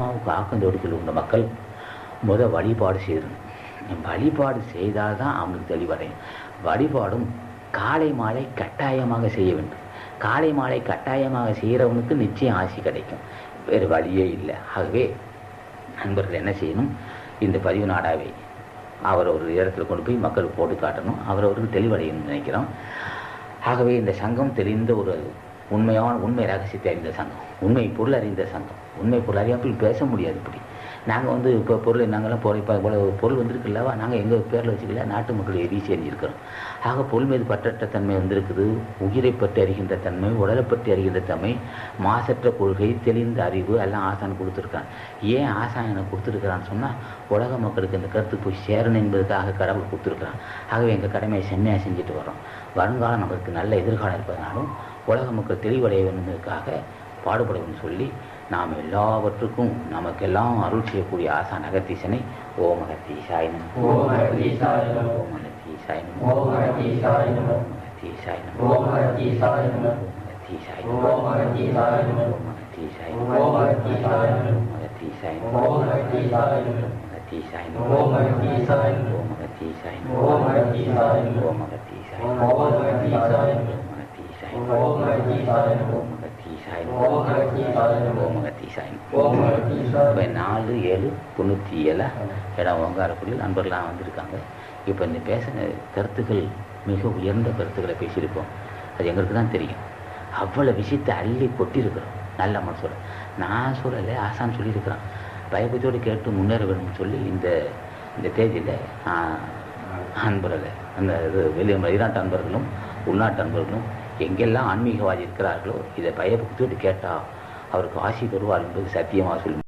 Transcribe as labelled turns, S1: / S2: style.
S1: அம்மாவுக்கு ஆக்கந்தொடுக்கில் உள்ள மக்கள் முத வழிபாடு செய்யணும். வழிபாடு செய்தால் தான் அவங்களுக்கு தெளிவடையும். வழிபாடும் காலை மாலை கட்டாயமாக செய்ய வேண்டும். காலை மாலை கட்டாயமாக செய்கிறவனுக்கு நிச்சயம் ஆசி கிடைக்கும். வேறு வழியே இல்லை. ஆகவே நண்பர்கள் என்ன செய்யணும்? இந்த பதிவு நாடாவை அவர் ஒரு இடத்துல கொண்டு போய் மக்களுக்கு போட்டு காட்டணும். அவர் அவருக்கு தெளிவடையணும்னு நினைக்கிறோம். ஆகவே இந்த சங்கம் தெளிந்த ஒரு உண்மையான உண்மை ரகசியத்தை அறிந்த சங்கம். உண்மை பொருள் அறிந்த சங்கம். உண்மை பொருள் அறியாமல் பேச முடியாது இப்படி. நாங்கள் வந்து இப்போ பொருள் நாங்கள்லாம் போகிற இப்போ இவ்வளோ பொருள் வந்திருக்குல்லவா? நாங்கள் எங்கள் பேரில் வச்சுக்கல? நாட்டு மக்கள் எரி செஞ்சுருக்கிறோம் ஆக பொருள் மீது பற்றற்ற தன்மை வந்திருக்குது. உயிரை பற்றி அறிகின்ற தன்மை உடலை பற்றி அறிகின்ற தன்மை மாசற்ற கொள்கை தெளிந்த அறிவு எல்லாம் ஆசான் கொடுத்துருக்கான். ஏன் ஆசான் எனக்கு கொடுத்துருக்கிறான்னு சொன்னால் உலக மக்களுக்கு இந்த கருத்து போய் சேரணும் என்பதற்காக கடவுள் கொடுத்துருக்குறான். ஆகவே எங்கள் கடமையை செம்மையாக செஞ்சுட்டு வரோம் வருங்காலம் நம்மளுக்கு நல்ல எதிர்காலம் இருப்பதனாலும் உலக மக்கள் தெளிவடைய வேண்டுவதற்காக பாடுபடணும்னு சொல்லி நாம் எல்லாவற்றுக்கும் நமக்கெல்லாம் அருள் செய்யக்கூடிய ஆசான் அகத்தீசனை ஓம் அகத்தீசாய நமः
S2: ஓம் அகத்தீசாய நமः.
S1: ஓம் அகத்தீசாய நமः.
S2: ஓம் அகத்தீசாய நமः.
S1: ஓம் அகத்தீசாய நமः.
S2: ஓம் அகத்தீசாய நமः.
S1: ஓம் அகத்தீசாய நமः.
S2: ஓம் அகத்தீசாய நமः.
S1: ஓம் அகத்தீசாய நமः.
S2: ஓம் அகத்தீசாய நமः.
S1: ஓம் அகத்தீசாய நமः.
S2: ஓம் அகத்தீசாய நமः.
S1: ஓம் அகத்தீசாய நமः.
S2: ஓம் அகத்தீசாய நமः.
S1: ஓம் அகத்தீசாய
S2: ஓம்
S1: நமः.
S2: அகத்தீசாய நமः.
S1: ஓம் அகத்தீசாய
S2: ஓம்
S1: நமः. ஓம் அகத்தீசாய இப்போ நாலு ஏழு தொண்ணூற்றி ஏழு இடம் ஓங்காரக்குடியில் நண்பர்களாக வந்திருக்காங்க இப்போ இந்த பேசின கருத்துக்கள் மிக உயர்ந்த கருத்துக்களை பேசியிருக்கோம் அது எங்களுக்கு தான் தெரியும் அவ்வளோ விஷயத்தை அள்ளி கொட்டியிருக்கிறோம் நல்ல மனசோட நான் சொல்லலை ஆசான் சொல்லியிருக்கிறான் பயபத்தோடு கேட்டு முன்னேற வேணும்னு சொல்லி இந்த இந்த தேதியில் அன்பர்கள் அந்த இது வெளி வெளிநாட்டு அன்பர்களும் உள்நாட்டு அன்பர்களும் எங்கெல்லாம் ஆன்மீகவாதி இருக்கிறார்களோ இதை பயபக்தியோடு கேட்டால் அவருக்கு ஆசி தருவார் என்பது சத்தியமாக சொல்லும்